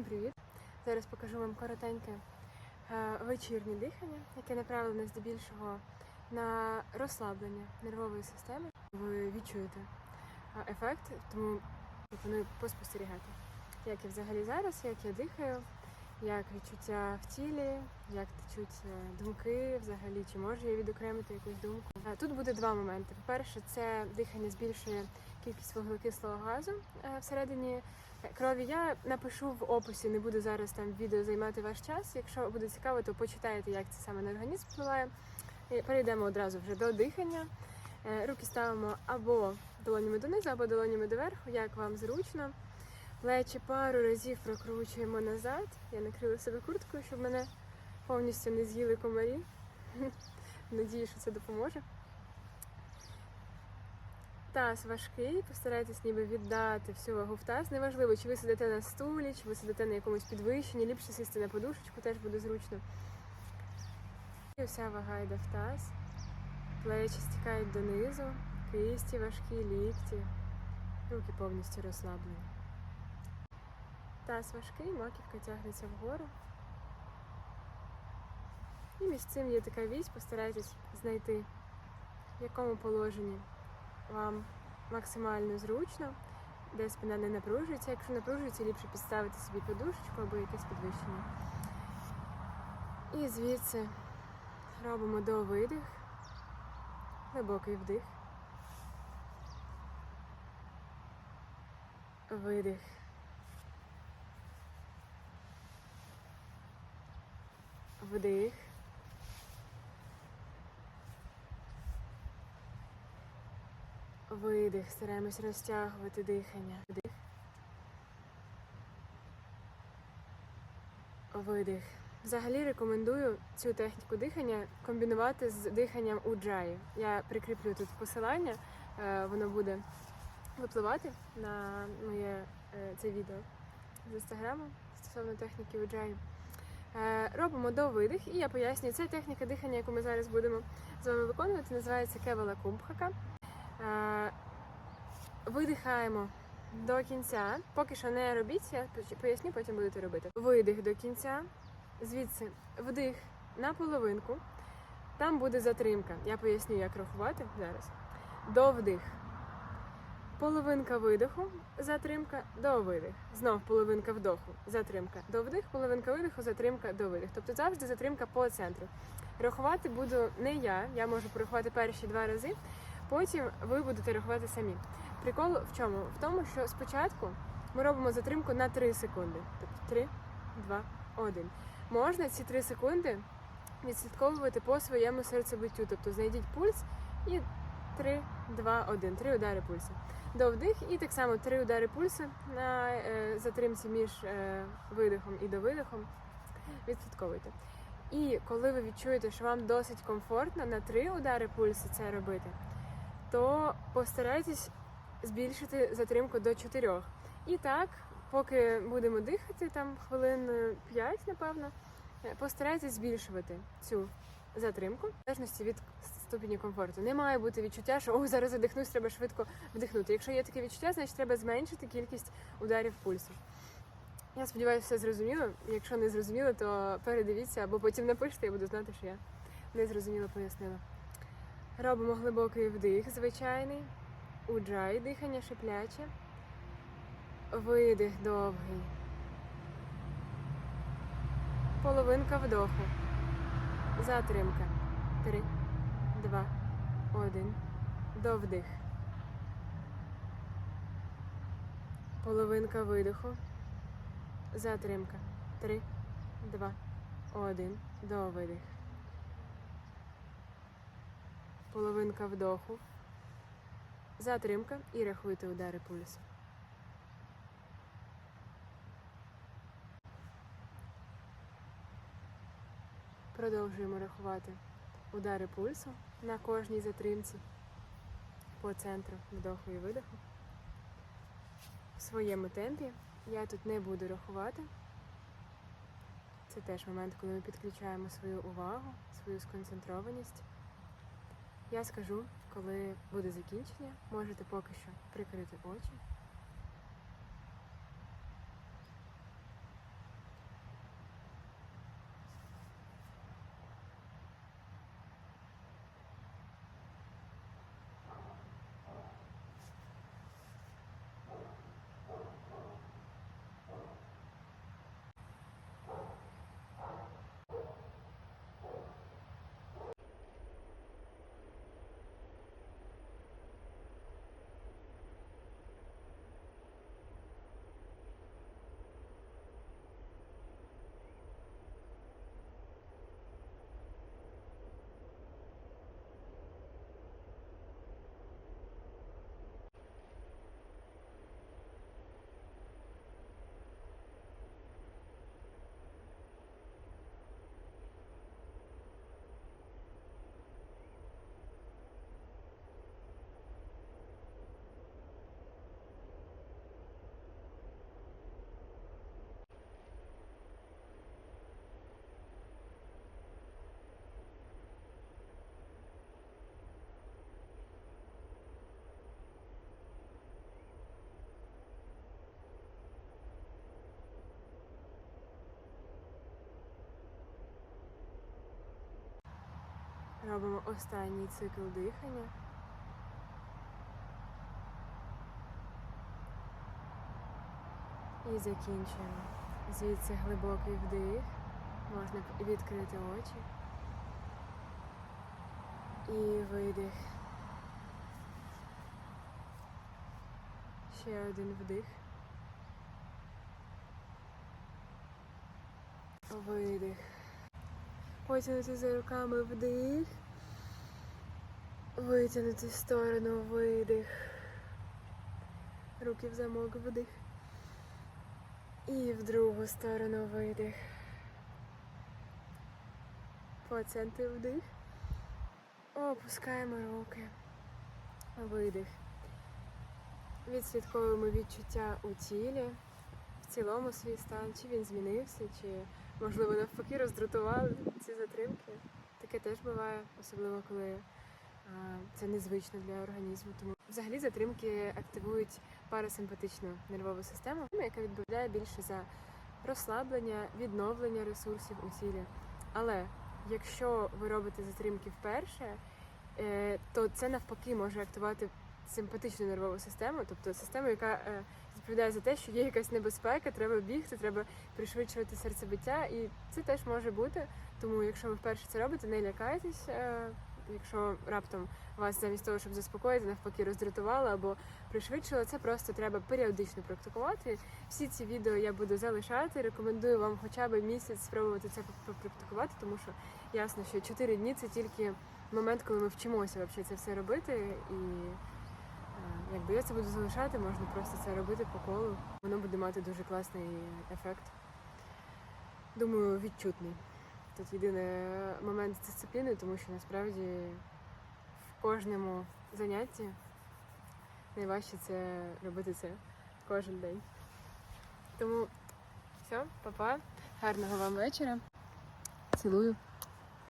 Всім привіт! Зараз покажу вам коротеньке е, вечірнє дихання, яке направлене здебільшого на розслаблення нервової системи. Ви відчуєте е, ефект, тому пропоную поспостерігати, як я взагалі зараз, як я дихаю, як відчуття в тілі, як течуть е, думки взагалі, чи можу я відокремити якусь думку. Тут буде два моменти. По-перше, це дихання збільшує кількість вуглекислого газу всередині крові. Я напишу в описі, не буду зараз там відео займати ваш час. Якщо буде цікаво, то почитайте, як це саме на організм впливає. І Перейдемо одразу вже до дихання. Е, Руки ставимо або долонями донизу, або долонями доверху, як вам зручно. Плечі пару разів прокручуємо назад. Я накрила себе курткою, щоб мене повністю не з'їли комарі. Надію, що це допоможе. Таз важкий, постарайтесь ніби віддати всю вагу в таз. Неважливо, чи ви сидите на стулі, чи ви сидите на якомусь підвищенні, ліпше сісти на подушечку, теж буде зручно. І вся вага йде в таз. Плечі стікають донизу, кисті важкі, лікті, руки повністю розслаблені. Таз важкий, маківка тягнеться вгору. І між цим є така вісь, постарайтесь знайти, в якому положенні вам максимально зручно, де спина не напружується. Якщо напружується, ліпше підставити собі подушечку або якесь підвищення. І звідси робимо до видих, глибокий вдих, видих. Вдих. Видих. Стараємось розтягувати дихання. Вдих. Видих. Взагалі рекомендую цю техніку дихання комбінувати з диханням у джаї. Я прикріплю тут посилання, е, воно буде випливати на моє е, це відео з інстаграму стосовно техніки у джаї. Е, Робимо до видих, і я пояснюю, це техніка дихання, яку ми зараз будемо з вами виконувати, називається Кевала Кумбхака. Видихаємо до кінця. Поки що не робіть, я поясню, потім будете робити. Видих до кінця, звідси вдих на половинку. Там буде затримка. Я поясню, як рахувати зараз. До вдих. Половинка видиху, затримка, до видих. Знов половинка вдоху, затримка, до вдих, половинка видиху, затримка, до видих. Тобто завжди затримка по центру. Рахувати буду не я, я можу порахувати перші два рази, потім ви будете рахувати самі. Прикол в чому? В тому, що спочатку ми робимо затримку на 3 секунди. Тобто 3, 2, 1. Можна ці 3 секунди відслідковувати по своєму серцебиттю. Тобто знайдіть пульс і 3, 2, 1. Три удари пульсу. До вдих і так само три удари пульсу на е, затримці між е, видихом і довидихом. Відслідковуйте. І коли ви відчуєте, що вам досить комфортно на три удари пульсу це робити, то постарайтесь збільшити затримку до чотирьох. І так, поки будемо дихати, там хвилин 5, напевно, е, постарайтесь збільшувати цю затримку, в залежності від ступені комфорту. Не має бути відчуття, що о, зараз задихнусь, треба швидко вдихнути. Якщо є таке відчуття, значить треба зменшити кількість ударів пульсу. Я сподіваюся, все зрозуміло. Якщо не зрозуміло, то передивіться або потім напишіть, я буду знати, що я не зрозуміло пояснила. Робимо глибокий вдих, звичайний. Уджай, дихання шипляче. Видих довгий. Половинка вдоху. Затримка. Три, два, один. Довдих. Половинка видиху. Затримка. Три, два, один. Довидих. Половинка вдоху. Затримка і рахуйте удари пульсу. Продовжуємо рахувати удари пульсу на кожній затримці по центру вдоху і видоху. В своєму темпі я тут не буду рахувати. Це теж момент, коли ми підключаємо свою увагу, свою сконцентрованість. Я скажу, коли буде закінчення, можете поки що прикрити очі. Робимо останній цикл дихання. І закінчуємо. Звідси глибокий вдих. Можна відкрити очі. І видих. Ще один вдих. Видих. Потягнути за руками вдих. Витягнути в сторону видих. Руки в замок вдих. І в другу сторону видих. По вдих. Опускаємо руки. Видих. Відслідковуємо відчуття у тілі, в цілому свій стан, чи він змінився, чи можливо навпаки роздратували ці затримки. Таке теж буває, особливо коли а, це незвично для організму. Тому взагалі затримки активують парасимпатичну нервову систему, яка відповідає більше за розслаблення, відновлення ресурсів у тілі. Але якщо ви робите затримки вперше, е, то це навпаки може активувати симпатичну нервову систему, тобто систему, яка е, відповідає за те, що є якась небезпека, треба бігти, треба пришвидшувати серцебиття, і це теж може бути. Тому, якщо ви вперше це робите, не лякайтесь. е, Якщо раптом вас замість того, щоб заспокоїти, навпаки роздратувало або пришвидшило, це просто треба періодично практикувати. Всі ці відео я буду залишати. Рекомендую вам хоча б місяць спробувати це попрактикувати, тому що ясно, що 4 дні це тільки момент, коли ми вчимося вообще це все робити. І якби я це буду залишати, можна просто це робити по колу. Воно буде мати дуже класний ефект. Думаю, відчутний. Тут єдиний момент дисципліни, тому що насправді в кожному занятті найважче це робити це кожен день. Тому все, па-па, гарного вам вечора. Цілую.